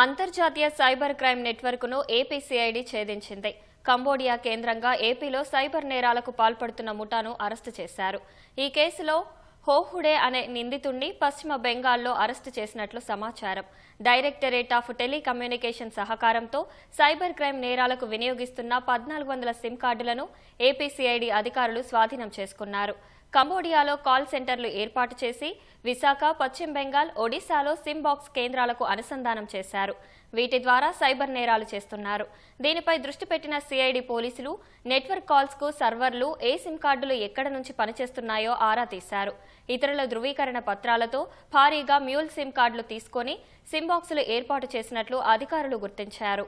అంతర్జాతీయ cyber crime నెట్వర్క్ను ఏపీసీఐడి ఛేదించింది. Cambodia కేంద్రంగా ఏపీలో సైబర్ నేరాలకు పాల్పడుతున్న ముఠాను అరెస్టు చేశారు. ఈ కేసులో హోహుడే అనే నిందితుణ్ణి పశ్చిమ బెంగాల్లో అరెస్టు చేసినట్లు సమాచారం. డైరెక్టరేట్ ఆఫ్ టెలికమ్యూనికేషన్ సహకారంతో సైబర్ క్రైమ్ నేరాలకు వినియోగిస్తున్న పద్నాలుగు వందల సిమ్ కార్డులను ఏపీసీఐడి అధికారులు స్వాధీనం చేసుకున్నారు. కంబోడియాలో కాల్ సెంటర్లు ఏర్పాటు చేసి విశాఖ పశ్చిమ బెంగాల్ ఒడిశాలో సిమ్ బాక్స్ కేంద్రాలకు అనుసంధానం చేశారు. వీటి ద్వారా సైబర్ నేరాలు చేస్తున్నారు. దీనిపై దృష్టి పెట్టిన సిఐడి పోలీసులు నెట్వర్క్ కాల్స్కు సర్వర్లు ఏ సిమ్ కార్డులు ఎక్కడ నుంచి పనిచేస్తున్నాయో ఆరా తీశారు. ఇతరుల ధృవీకరణ పత్రాలతో భారీగా మ్యూల్ సిమ్ కార్డులు తీసుకొని సిమ్ బాక్సులు ఏర్పాటు చేసినట్లు అధికారులు గుర్తించారు.